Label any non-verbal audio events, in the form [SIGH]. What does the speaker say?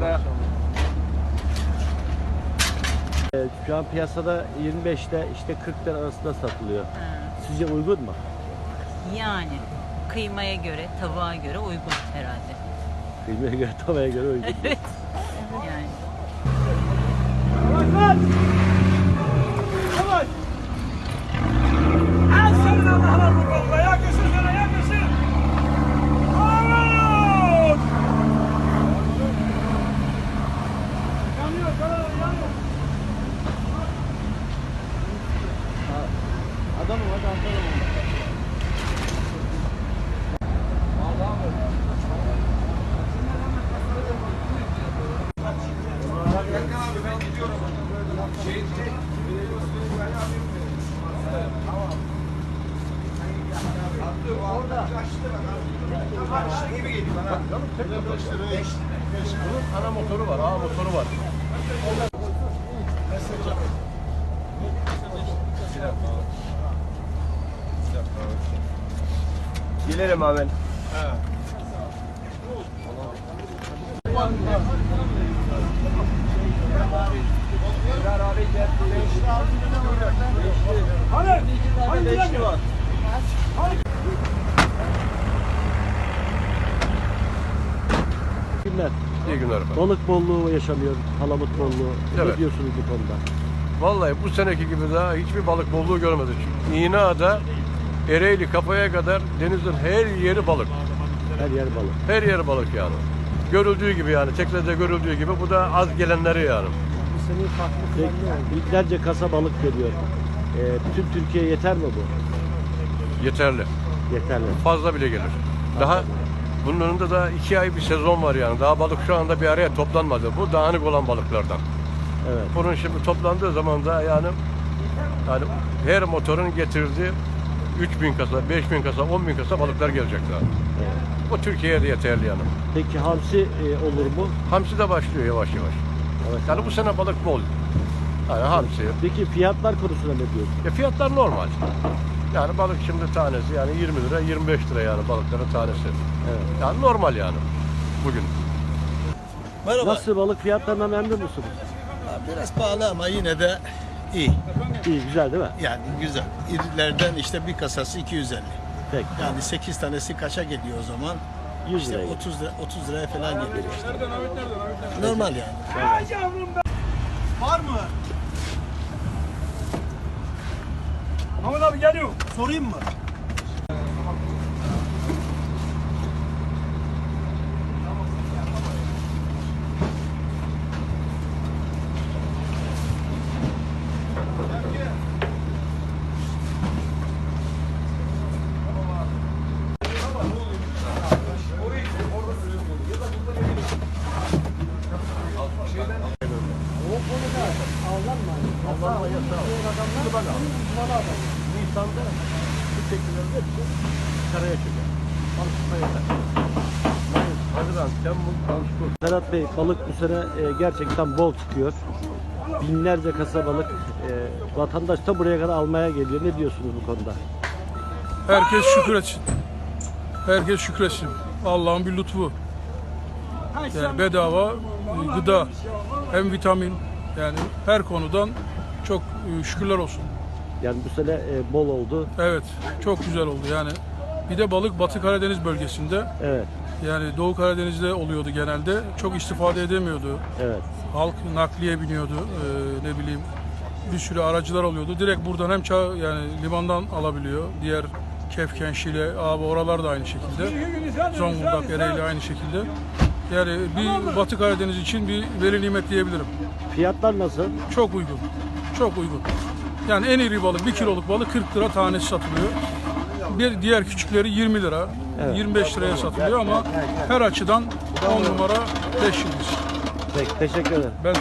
da Ee, Şu an piyasada 25'te işte 40 lira arasında satılıyor. Sizce uygun mu? Yani kıymaya göre, tavuğa göre uygun herhalde. Kıymaya göre, tavaya göre uygun. [LAUGHS] Evet. Yani. Atalım. ana motoru var, A motoru var. Gelirim abi. Günler. İyi günler efendim. Balık bolluğu yaşanıyor, palamut bolluğu. Ne Evet. diyorsunuz bu konuda? Vallahi bu seneki gibi daha hiçbir balık bolluğu görmedik. İğneada, Ereğli kapaya kadar denizin her yeri balık. Her yer balık. Her yeri balık yani. Görüldüğü gibi yani teknede görüldüğü gibi bu da az gelenleri yani. Peki, binlerce kasa balık geliyor. Ee, bütün Türkiye yeter mi bu? Yeterli. Yeterli. Fazla bile gelir. Daha bunun önünde daha iki ay bir sezon var yani. Daha balık şu anda bir araya toplanmadı. Bu dağınık olan balıklardan. Evet. Bunun şimdi toplandığı zaman da yani yani her motorun getirdiği 3000 kasa, 5000 kasa, 10.000 kasa balıklar gelecek daha. evet. Bu Türkiye'ye de yeterli yani. Peki hamsi e, olur mu? Hamsi de başlıyor yavaş yavaş. Evet. Yani bu sene balık bol. Yani hamsi. Peki fiyatlar konusunda ne diyorsun? Ya fiyatlar normal. Yani balık şimdi tanesi yani 20 lira 25 lira yani balıkların tanesi. Evet. Yani normal yani bugün. Merhaba. Nasıl balık fiyatlarına memnun musunuz? Biraz pahalı ama yine de iyi. İyi, güzel değil mi? Yani güzel. İrilerden işte bir kasası 250. Peki. Yani 8 tanesi kaça geliyor o zaman? 100 İşte liraya. 30 lira 30 liraya falan geliyor işte. Normal yani. Var mı? Mahmut abi geliyor. Sorayım mı? Nisan'da bu teknelerin hepsi karaya çıkıyor. Balık tutma yeter. Mayıs, Haziran, Temmuz, Ağustos. Ferhat Bey balık bu sene e, gerçekten bol çıkıyor. Binlerce kasa balık. E, vatandaş da buraya kadar almaya geliyor. Ne diyorsunuz bu konuda? Herkes şükretsin. Herkes şükretsin. Allah'ın bir lütfu. Yani bedava e, gıda, hem vitamin yani her konudan çok e, şükürler olsun. Yani bu sene e, bol oldu. Evet, çok güzel oldu yani. Bir de balık Batı Karadeniz bölgesinde Evet, yani Doğu Karadeniz'de oluyordu genelde. Çok istifade edemiyordu. evet. Halk nakliye biniyordu. e, ne bileyim bir sürü aracılar oluyordu. Direkt buradan hem çağ, yani limandan alabiliyor. Diğer Kefken, Şile, abi oralar da aynı şekilde. Zonguldak, Ereğli aynı şekilde. Yani bir Batı Karadeniz için bir veri nimet diyebilirim. Fiyatlar nasıl? Çok uygun. Çok uygun. Yani en iri balık, bir kiloluk balık 40 lira tanesi satılıyor. Bir diğer küçükleri 20 lira, Evet. 25 liraya satılıyor ama her açıdan 10 numara 5 yıldız. Peki, teşekkür ederim. Ben